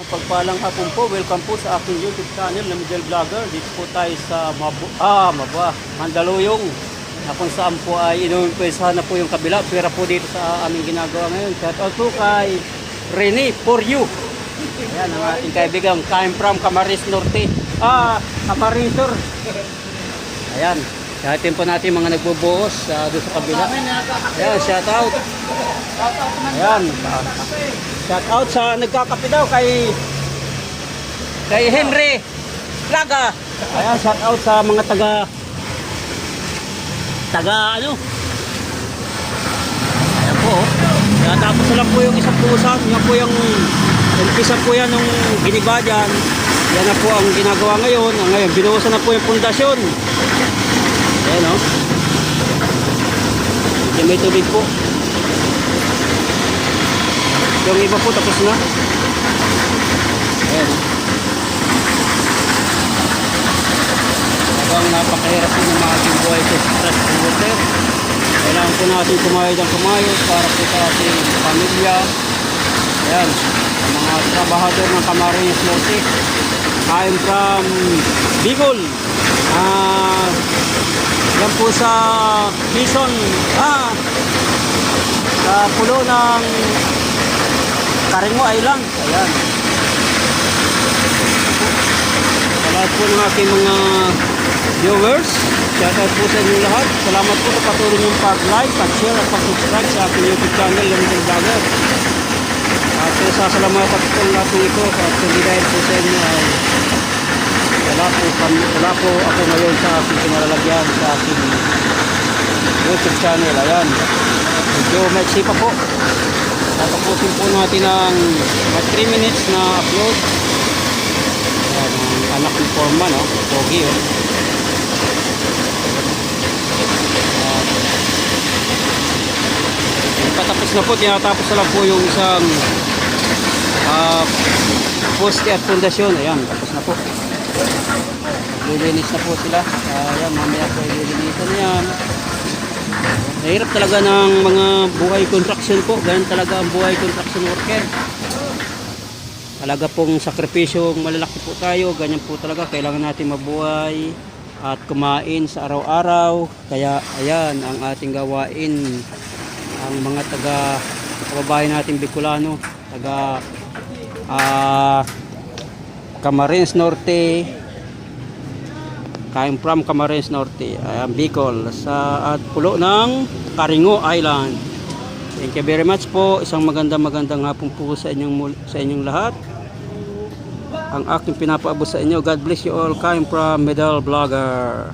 Ang pagpalang hapon po, welcome po sa aking YouTube channel na Miguel Vlogger. Dito po tayo sa Mabu ah, Maba, Mandaluyong. Na kung saan po ay inuumpisahan na po yung kabila. Pera po dito sa aming ginagawa ngayon. Shout out po kay Rene for you. Ayan ang ating kaibigan. Came from Camarines Norte. Ah, Camarines Sur. Ayan. Shaoutin po natin mga nagbubuhos uh, doon sa kabila. Ayan, shout out. Ayan. Shout out sa nagkakape daw kay kay Henry Laga. Ayan, shout out sa mga taga taga ano? Ayan po. oh. Kaya tapos na lang po yung isang pusan. Yan po yung umpisa po yan nung giniba dyan. Yan na po ang ginagawa ngayon. Ngayon, binuhusan na po yung pundasyon. Ayan o. Oh. Yan may tubig po. Yung iba po tapos na. Ayan. Habang napakahirap po ng mga buhay sa stress and water. Kailangan po natin kumayod ang kumayod para po sa ating pamilya. Ayan. Mga trabahador ng Camarines Norte. I'm from Bicol. Ah, yan po sa Quezon. Ah, sa pulo ng Karingo Island. Ayan. Sa lahat po ng aking mga viewers, shout out po sa inyo lahat. Salamat po sa patuloy niyong pag-like, pag-share at pag-subscribe sa aking YouTube channel, Lamitan Vlogger. At uh, sasalamatan po natin ito at hindi dahil po sa inyo ay wala po, wala po ako ngayon sa aking pinalalagyan sa aking YouTube channel. Ayan. Medyo maiksi pa po. Tatapusin po natin ang mga 3 minutes na upload. Ayan, ang anak ni Forma, no? Pogi, oh. At, patapos na po, tinatapos na lang po yung isang ah, poste at pundasyon. Ayan, tapos na po. Lilinis na po sila. Ayan, mamaya po ililinisan yan. Mahirap talaga ng mga buhay construction po. Ganun talaga ang buhay construction worker. Talaga pong sakripisyo malalaki po tayo. Ganyan po talaga. Kailangan natin mabuhay at kumain sa araw-araw. Kaya ayan ang ating gawain. Ang mga taga kababayan natin Bicolano. Taga ah Camarines Norte, Kain from Camarines Norte, ayan, Bicol, sa at pulo ng Karingo Island. Thank you very much po. Isang magandang magandang hapon po sa inyong sa inyong lahat. Ang aking pinapaabot sa inyo. God bless you all. Kain from Medal Vlogger.